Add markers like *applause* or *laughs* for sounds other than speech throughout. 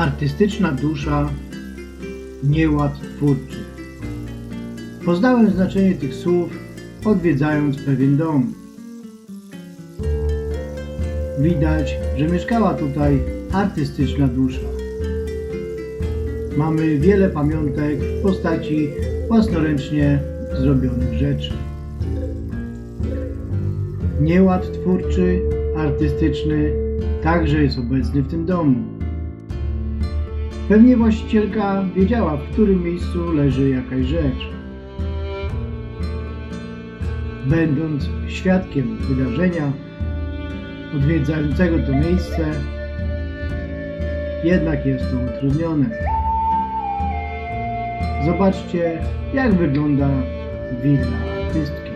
Artystyczna dusza, nieład twórczy. Poznałem znaczenie tych słów, odwiedzając pewien dom. Widać, że mieszkała tutaj artystyczna dusza. Mamy wiele pamiątek w postaci własnoręcznie zrobionych rzeczy. Nieład twórczy, artystyczny także jest obecny w tym domu. Pewnie właścicielka wiedziała, w którym miejscu leży jakaś rzecz. Będąc świadkiem wydarzenia odwiedzającego to miejsce, jednak jest to utrudnione. Zobaczcie, jak wygląda willa artystki.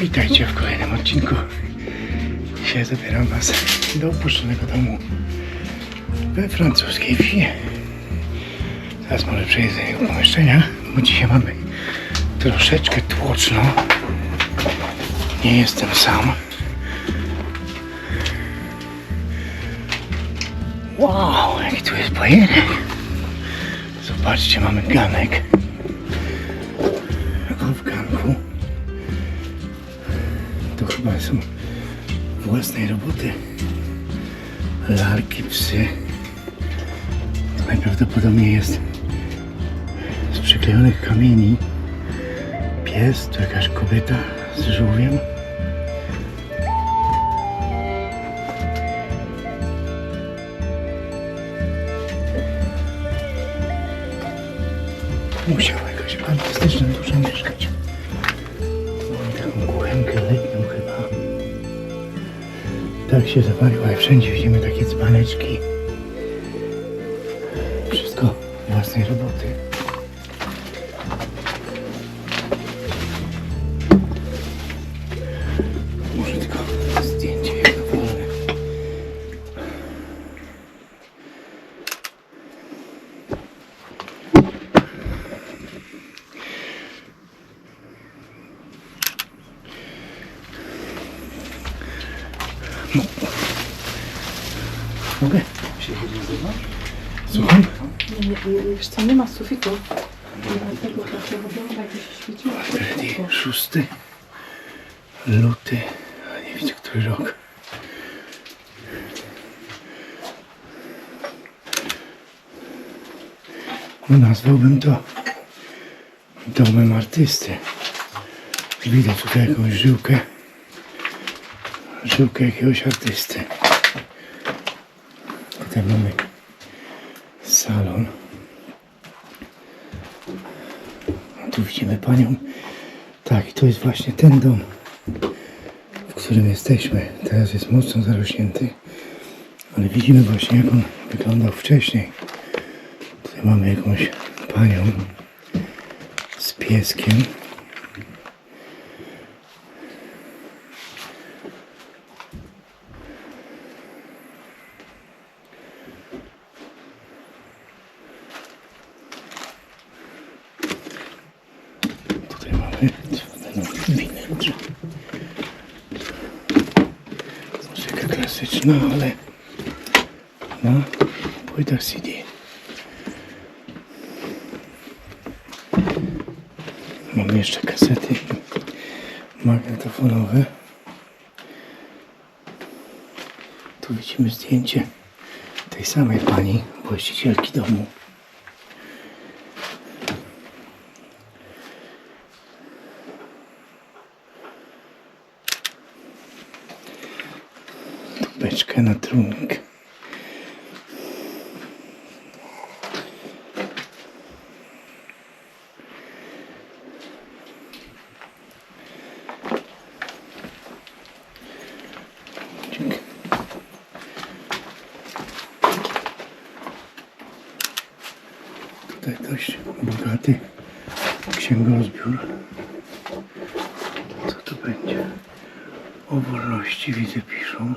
Witajcie w kolejnym odcinku. Dzisiaj zabieram Was do opuszczonego domu we francuskiej wsi. Teraz może przejdę do jego pomieszczenia, bo dzisiaj mamy troszeczkę tłoczno. Nie jestem sam. Wow, jaki tu jest bajenek. Zobaczcie, mamy ganek. Są własnej roboty. Lalki, psy. Najprawdopodobniej jest z przyklejonych kamieni. Pies, to jakaś kobieta z żółwiem. Musiała jakaś artystyczna dusza mieszkać. Tak się zawaliła i wszędzie widzimy takie dzbaneczki. Wszystko własnej roboty. Słucham? Nie, nie, wiesz co, nie ma sufitu. Dlatego takiego wygląda, jakby się świeciło. Already 6 luty, a nie widzę który rok. No nazwałbym to domem artysty. Widać tutaj jakąś żyłkę. Żyłkę jakiegoś artysty. Tutaj mamy salon. Tu widzimy panią. Tak, i to jest właśnie ten dom, w którym jesteśmy. Teraz jest mocno zarośnięty, ale widzimy właśnie jak on wyglądał wcześniej. Tutaj mamy jakąś panią z pieskiem. Tutaj mamy winylkę. Muzyka klasyczna, ale na płytach CD. Mamy jeszcze kasety magnetofonowe. Tu widzimy zdjęcie tej samej pani, właścicielki domu. czapeczkę na trunek. Tutaj dość bogaty księgozbiór. Co tu będzie? O wolności widzę piszą.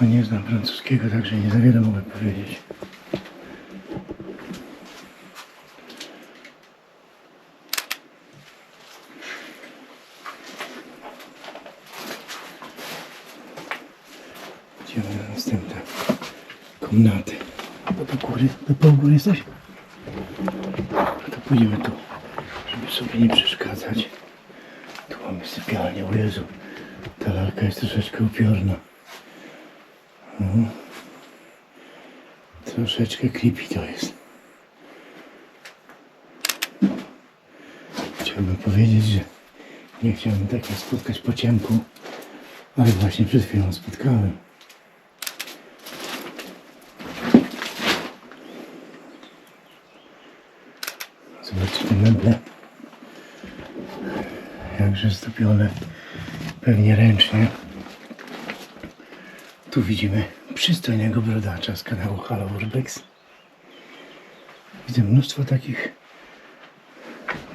A nie znam francuskiego, także nie za wiele mogę powiedzieć. Idziemy na następne komnaty. Bo do góry, do pół góry jesteś? No to pójdziemy tu, żeby sobie nie przeszkadzać. Tu mamy sypialnię, o Jezu. Ta lalka jest troszeczkę upiorna. Mhm. Troszeczkę creepy to jest. Chciałbym powiedzieć, że nie chciałbym takiego spotkać po ciemku, ale właśnie przed chwilą spotkałem. Zobaczcie te meble. Jakże zdobione. Pewnie ręcznie. Tu widzimy przystojnego brodacza z kanału Halo Urbex. Widzę mnóstwo takich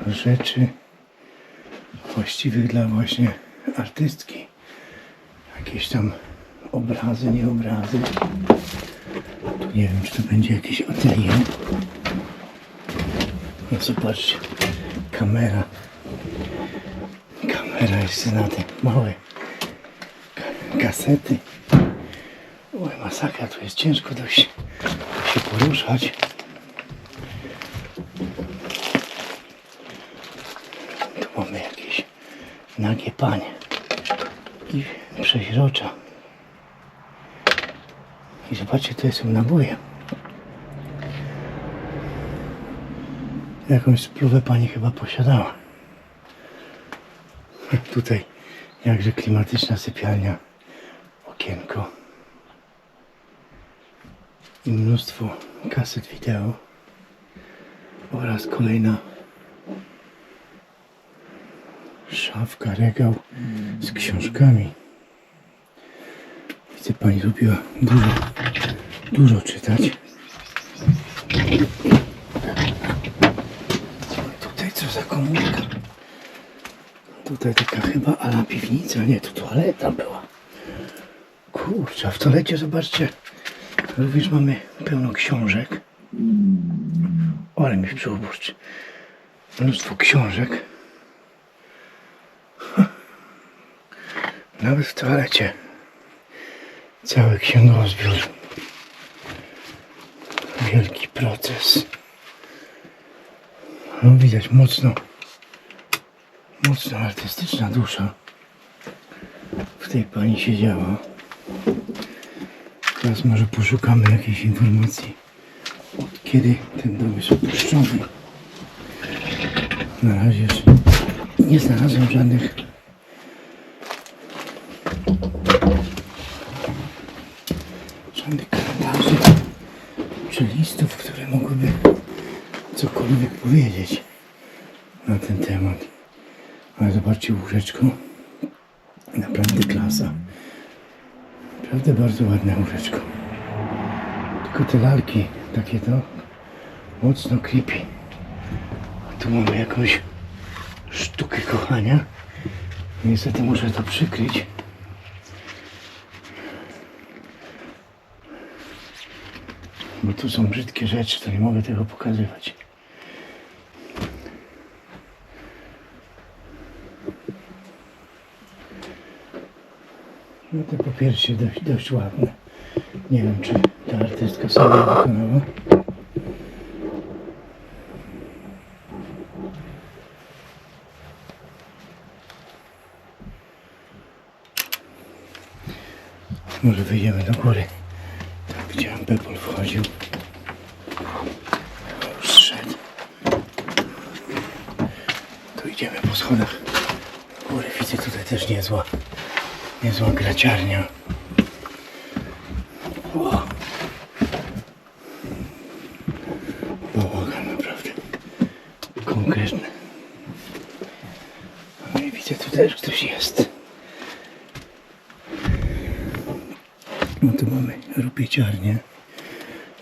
rzeczy właściwych dla właśnie artystki. Jakieś tam obrazy, nie obrazy. Tu nie wiem, czy to będzie jakieś atelier. No zobaczcie, kamera. Kamera jest na te małe ka- kasety. Masakra, tu jest ciężko dość się poruszać. Tu mamy jakieś nagie panie i przeźrocza. I zobaczcie, to są naboje. Jakąś spluwę pani chyba posiadała. Tutaj jakże klimatyczna sypialnia, okienko i mnóstwo kaset wideo oraz kolejna szafka, regał z książkami. Widzę, pani lubiła dużo, dużo czytać. Tutaj co za komórka? Tutaj taka chyba ala piwnica, nie, to toaleta była. Kurczę, w toalecie zobaczcie, również mamy pełno książek. Ale mi w brzuchu burczy. Mnóstwo książek. *laughs* Nawet w toalecie. Cały księgozbiór. Wielki proces. No widać mocno, mocno artystyczna dusza w tej pani siedziała. Teraz może poszukamy jakiejś informacji, od kiedy ten dom jest opuszczony. Na razie nie znalazłem żadnych żadnych kalendarzy czy listów, które mogłyby cokolwiek powiedzieć na ten temat. Ale zobaczcie łóżeczko. Naprawdę klasa. Naprawdę bardzo ładne łóżeczko. Tylko te lalki, takie to mocno creepy. A tu mamy jakąś sztukę kochania. Niestety muszę to przykryć. Bo tu są brzydkie rzeczy, to nie mogę tego pokazywać. No te popiersie dość, dość ładne. Nie wiem, czy ta artystka sobie wykonała. Może wyjdziemy do góry. Tam widziałem, Bebol wchodził. Już zszedł. Tu idziemy po schodach. Góry widzę tutaj też niezła, niezła graciarnia. O. Bałagan naprawdę. Konkretny. No i widzę, tu też ktoś jest. No tu mamy rupieciarnię.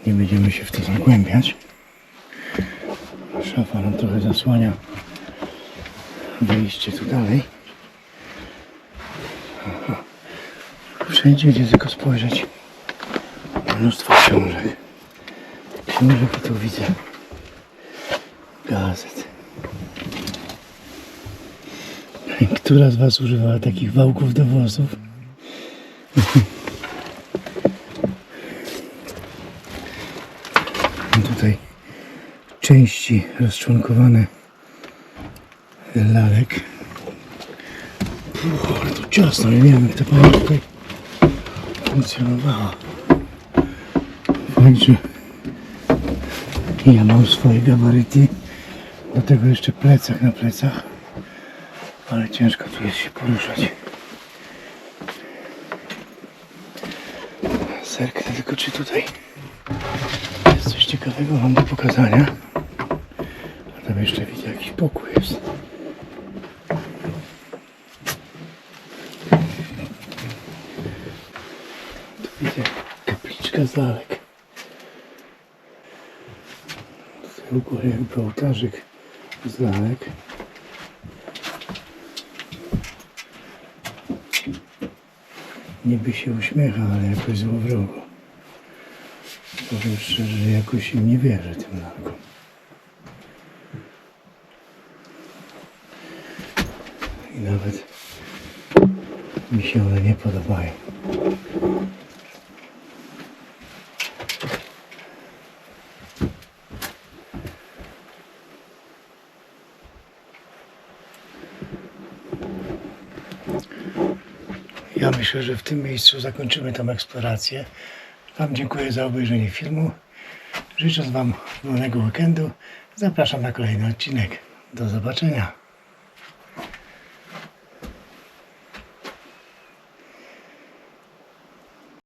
Nie będziemy się w to zagłębiać. Szafa nam trochę zasłania wyjście tu dalej. Wszędzie, gdzie tylko spojrzeć, mnóstwo książek. Książek i tu widzę gazet. Która z Was używała takich wałków do włosów? *laughs* Tutaj części rozczłonkowane lalek. Uch, ale tu ciasno, nie wiem jak ta pani tutaj funkcjonowała. Fakt, ja mam swoje gabaryty. Do tego jeszcze plecak na plecach. Ale ciężko tu jest się poruszać. Zerknę tylko czy tutaj jest coś ciekawego mam do pokazania. A tam jeszcze widzę jakiś pokój jest. Tu widzę kapliczka z lalek. Tutaj u góry jakby ołtarzyk z. Niby się uśmiecha, ale jakoś złowrogo. Powiem szczerze, że jakoś im nie wierzę tym lalkom. I nawet mi się one nie podobają. Ja myślę, że w tym miejscu zakończymy tą eksplorację. Wam dziękuję za obejrzenie filmu. Życząc Wam wolnego weekendu, zapraszam na kolejny odcinek. Do zobaczenia.